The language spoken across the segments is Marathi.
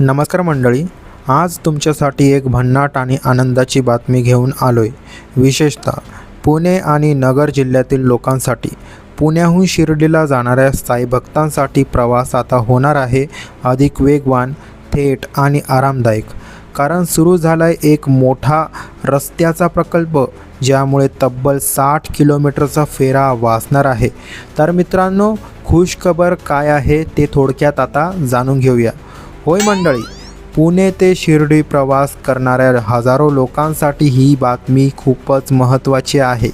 नमस्कार मंडळी आज तुमच्यासाठी एक भन्नाट आणि आनंदाची बातमी घेऊन आलो आहे विशेषतः पुणे आणि नगर जिल्ह्यातील लोकांसाठी. पुण्याहून शिर्डीला जाणाऱ्या साई भक्तांसाठी प्रवास आता होणार आहे. अधिक वेगवान थेट आणि आरामदायक. कारण सुरू झाला आहे एक मोठा रस्त्याचा प्रकल्प ज्यामुळे तब्बल साठ किलोमीटरचा फेरा वाचणार आहे. तर मित्रांनो खुशखबर काय आहे ते थोडक्यात आता जाणून घेऊया. होय मंडळी पुणे ते शिर्डी प्रवास करणाऱ्या हजारो लोकांसाठी ही बातमी खूपच महत्त्वाची आहे.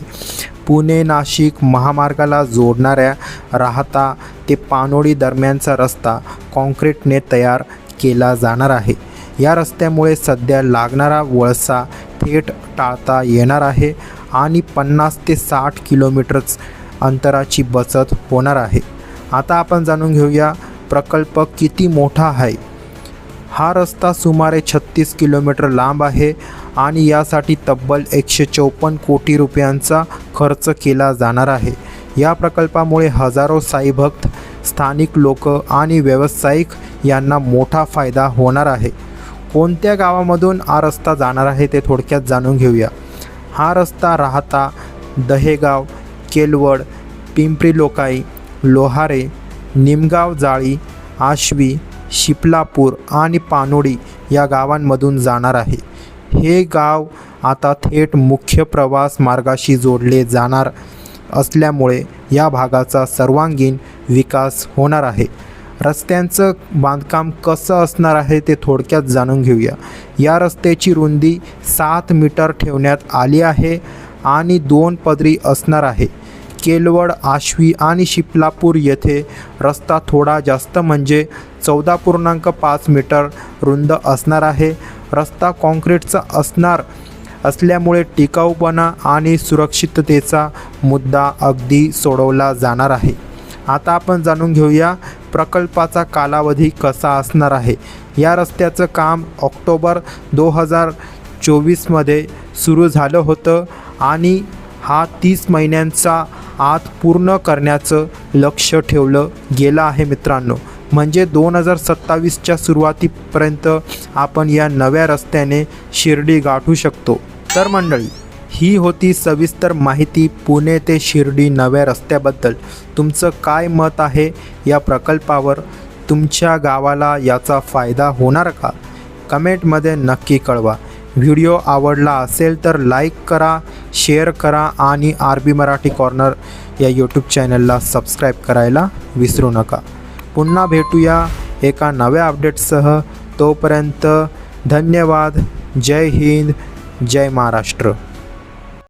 पुणे नाशिक महामार्गाला जोडणाऱ्या राहता ते पानोळी दरम्यानचा रस्ता कॉन्क्रीटने तयार केला जाणार आहे. या रस्त्यामुळे सध्या लागणारा वळसा थेट टाळता येणार आहे आणि पन्नास ते साठ किलोमीटरच अंतराची बचत होणार आहे. आता आपण जाणून घेऊया प्रकल्प किती मोठा आहे. हा रस्ता सुमारे छत्तीस किलोमीटर लांब आहे आणि यासाठी तब्बल एकशे चौपन्न कोटी रुपयांचा खर्च केला जाणार आहे. या प्रकल्पामुळे हजारो साईभक्त स्थानिक लोक आणि व्यावसायिक यांना मोठा फायदा होणार आहे. कोणत्या गावामधून हा रस्ता जाणार आहे ते थोडक्यात जाणून घेऊया. हा रस्ता राहता दहेगाव केलवड पिंपरी लोकाई लोहारे निमगाव जाळी आश्वी शिपलापूर आणि पानोडी या गावांमधून जाणार आहे. हे गाव आता थेट मुख्य प्रवास मार्गाशी जोडले जाणार असल्यामुळे या भागाचा सर्वांगीण विकास होणार आहे. रस्त्यांचं बांधकाम कसं असणार आहे ते थोडक्यात जाणून घेऊया. या रस्त्याची रुंदी सात मीटर ठेवण्यात आली आहे आणि दोन पदरी असणार आहे. केलवड आश्वी आणि शिपलापूर येथे रस्ता थोडा जास्त म्हणजे चौदा पूर्णांक पाच मीटर रुंद असणार आहे. रस्ता कॉन्क्रीटचा असणार असल्यामुळे टिकाऊपणा आणि सुरक्षिततेचा मुद्दा अगदी सोडवला जाणार आहे. आता आपण जाणून घेऊया प्रकल्पाचा कालावधी कसा असणार आहे. या रस्त्याचं काम ऑक्टोबर दोन हजार चोवीसमध्ये सुरू झालं होतं आणि हा तीस महिन्यांचा आत पूर्ण करण्याचं लक्ष ठेवलं गेलं आहे मित्रांनो. म्हणजे दोन हजार सत्तावीसच्या सुरुवातीपर्यंत आपण या नव्या रस्त्याने शिर्डी गाठू शकतो. तर मंडळी ही होती सविस्तर माहिती पुणे ते शिर्डी नव्या रस्त्याबद्दल. तुमचं काय मत आहे या प्रकल्पावर? तुमच्या गावाला याचा फायदा होणार का? कमेंटमध्ये नक्की कळवा. व्हिडिओ आवडला असेल तर लाईक करा शेअर करा आणि आर बी मराठी कॉर्नर या यूट्यूब चॅनलला सबस्क्राईब करायला विसरू नका. पुन्हा भेटूया एका नव्या अपडेटसह. तोपर्यंत धन्यवाद. जय हिंद. जय महाराष्ट्र.